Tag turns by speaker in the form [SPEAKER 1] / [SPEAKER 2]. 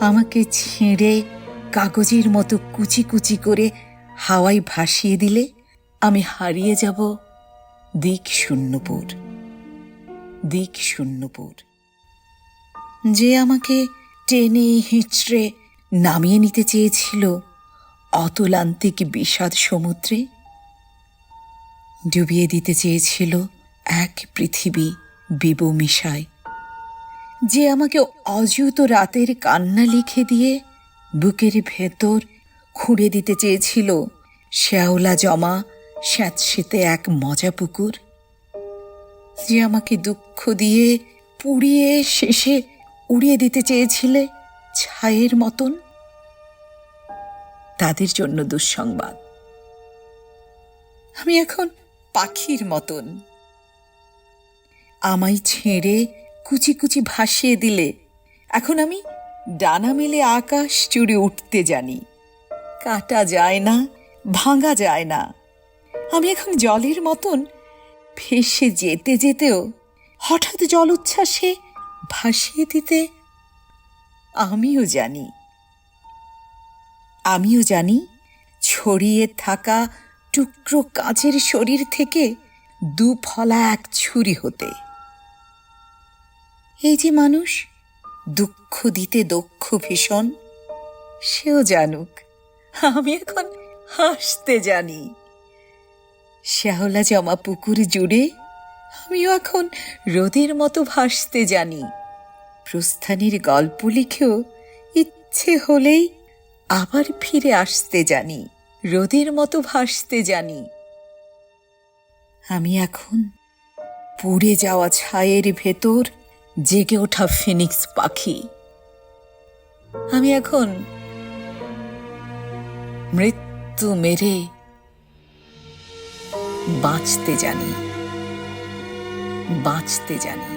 [SPEAKER 1] আমাকে ছেড়ে কাগজের মতো কুচি কুচি করে হাওয়ায় ভাসিয়ে দিলে আমি হারিয়ে যাব দিক শূন্যপুর দিক শূন্যপুর যে আমাকে টেনে হিঁচড়ে নামিয়ে নিতে চেয়েছিল অতলান্তিক বিষাদ সমুদ্রে, ডুবিয়ে দিতে চেয়েছিল এক পৃথিবী বিবমিশায় যে আমাকে অযুত রাতের কান্না লিখে দিয়ে বুকের ভেতর খুঁড়ে দিতে চেয়েছিল, শ্যাওলা জমা স্যাঁতসেতে এক মজা পুকুর। যে আমাকে দুঃখ দিয়ে পুড়িয়ে শেষে উড়িয়ে দিতে চেয়েছিলে ছায়ের মতন, তাদের জন্য দুঃসংবাদ। আমি এখন পাখির মতন। আমায় ছেড়ে কুচি কুচি ভাসিয়ে দিলে, এখন আমি ডানা মেলে আকাশ জুড়ে উঠতে জানি। কাটা যায় না, ভাঙা যায় না। আমি এখন জলের মতন ভেসে যেতে যেতেও হঠাৎ জল উচ্ছ্বাসে ভাসিয়ে দিতে আমিও জানি। আমিও জানি ছড়িয়ে থাকা টুকরো কাজের শরীর থেকে দু ফলা এক ছুরি হতে। এই যে মানুষ, দুঃখ দিতে দক্ষ ভীষণ, সেও জানুক, আমি এখন হাসতে জানি। শ্যাওলা জমা পুকুর জুড়ে আমিও এখন রোদের মতো ভাসতে জানি। প্রস্থানের গল্প লিখেও ইচ্ছে হলেই আবার ফিরে আসতে জানি, রোদের মতো ভাসতে জানি। আমি এখন পুড়ে যাওয়া ছায়ের ভেতর জেগে ওঠা ফিনিক্স পাখি। আমি এখন মৃত্যু মেরে বাঁচতে জানি বাঁচতে জানি।